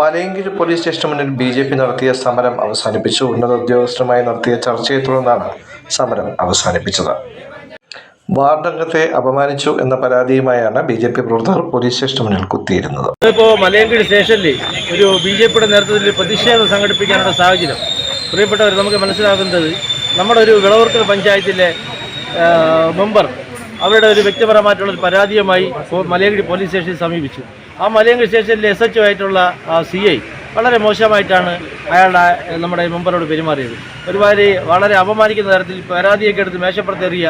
Malayankiri police സ്റ്റേഷന് മുന്നിൽ B J P നടത്തിയ സമരം അവസാനിപ്പിച്ചു. ഉന്നത ഉദ്യോഗസ്ഥരുമായി നടത്തിയ ചർച്ചയെ തുടർന്നാണ് സമരം അവസാനിപ്പിച്ചത്. വാർഡംഗത്തെ അപമാനിച്ചു എന്ന പരാതിയുമായാണ് ബി ജെ പി പ്രവർത്തകർ പോലീസ് സ്റ്റേഷന് മുന്നിൽ കുത്തിയിരുന്നത്. ഇപ്പോൾ മലയങ്കിരി സ്റ്റേഷനിൽ ഒരു ബി ജെ പിയുടെ നേതൃത്വത്തിൽ പ്രതിഷേധം സംഘടിപ്പിക്കാനുള്ള സാഹചര്യം. പ്രിയപ്പെട്ടവർ നമുക്ക് മനസ്സിലാക്കുന്നത് നമ്മുടെ ഒരു വിളവർക്കൽ പഞ്ചായത്തിലെ മെമ്പർ അവരുടെ ഒരു വ്യക്തിപരമായിട്ടുള്ള ഒരു പരാതിയുമായി മലയങ്കിരി പോലീസ് സ്റ്റേഷനിൽ സമീപിച്ചു. ആ മലയങ്കിടി സ്റ്റേഷനിലെ എസ് എച്ച് ആയിട്ടുള്ള സി ഐ വളരെ മോശമായിട്ടാണ് അയാളുടെ നമ്മുടെ മെമ്പറോട് പെരുമാറിയത്. ഒരുമാതിരി വളരെ അപമാനിക്കുന്ന തരത്തിൽ പരാതിയൊക്കെ എടുത്ത് മേശപ്പുറത്തെറിയ.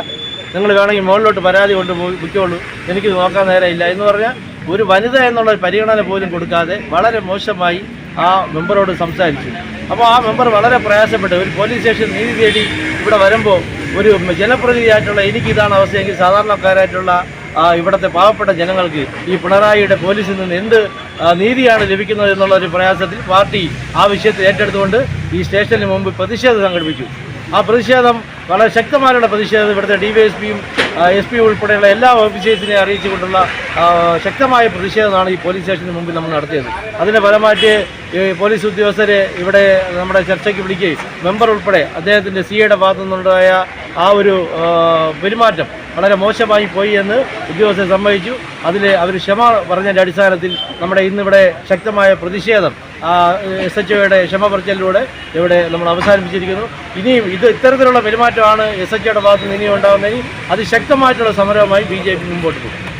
നിങ്ങൾ വേണമെങ്കിൽ മുകളിലോട്ട് പരാതി കൊണ്ടുപോയി വിൽക്കുള്ളൂ എനിക്ക് നോക്കാൻ നേരമില്ല എന്ന് പറഞ്ഞാൽ ഒരു വനിത എന്നുള്ള പരിഗണന പോലും കൊടുക്കാതെ വളരെ മോശമായി ആ മെമ്പറോട് സംസാരിച്ചു. അപ്പോൾ ആ മെമ്പർ വളരെ പ്രയാസപ്പെട്ടു. ഒരു പോലീസ് സ്റ്റേഷൻ നീതി തേടി ഇവിടെ വരുമ്പോൾ ഒരു ജനപ്രതിനിധിയായിട്ടുള്ള എനിക്ക് ഇതാണ് അവസ്ഥയെങ്കിൽ സാധാരണക്കാരായിട്ടുള്ള ഇവിടുത്തെ പാവപ്പെട്ട ജനങ്ങൾക്ക് ഈ പിണറായിയുടെ പോലീസിൽ നിന്ന് എന്ത് നീതിയാണ് ലഭിക്കുന്നത് എന്നുള്ള ഒരു പ്രയാസത്തിൽ പാർട്ടി ആ വിഷയത്തിൽ ഏറ്റെടുത്തുകൊണ്ട് ഈ സ്റ്റേഷന് മുമ്പ് പ്രതിഷേധം സംഘടിപ്പിച്ചു. ആ പ്രതിഷേധം വളരെ ശക്തമായുള്ള പ്രതിഷേധം ഇവിടുത്തെ ഡി വൈ എസ് പിയും എസ് പി ഉൾപ്പെടെയുള്ള എല്ലാ ഓഫീസേഴ്സിനെ അറിയിച്ചുകൊണ്ടുള്ള ശക്തമായ പ്രതിഷേധമാണ് ഈ പോലീസ് സ്റ്റേഷന് മുമ്പിൽ നമ്മൾ നടത്തിയത്. അതിന്റെ ഫലമായിട്ട് ഈ പോലീസ് ഉദ്യോഗസ്ഥരെ ഇവിടെ നമ്മുടെ ചർച്ചയ്ക്ക് വിളിക്കുകയും മെമ്പർ ഉൾപ്പെടെ അദ്ദേഹത്തിന്റെ സി എയുടെ ഭാഗത്തു നിന്നുണ്ടായ ആ ഒരു പെരുമാറ്റം വളരെ മോശമായി പോയി എന്ന് ഉദ്യോഗസ്ഥർ സമ്മതിച്ചു. അതിൽ അവർ ക്ഷമ പറഞ്ഞതിന്റെ അടിസ്ഥാനത്തിൽ നമ്മുടെ ഇന്നിവിടെ ശക്തമായ പ്രതിഷേധം എസ് എച്ച് ഒയുടെ ക്ഷമ പറച്ചിലൂടെ ഇവിടെ നമ്മൾ അവസാനിപ്പിച്ചിരിക്കുന്നു. ഇനിയും ഇത് ഇത്തരത്തിലുള്ള പെരുമാറ്റമാണ് എസ് എച്ച് ഒയുടെ ഭാഗത്ത് നിന്ന് ഇനിയും ഉണ്ടാകുന്നതിന് അതിശക്തമായിട്ടുള്ള സമരവുമായി ബി ജെ പി മുമ്പോട്ട് പോകും.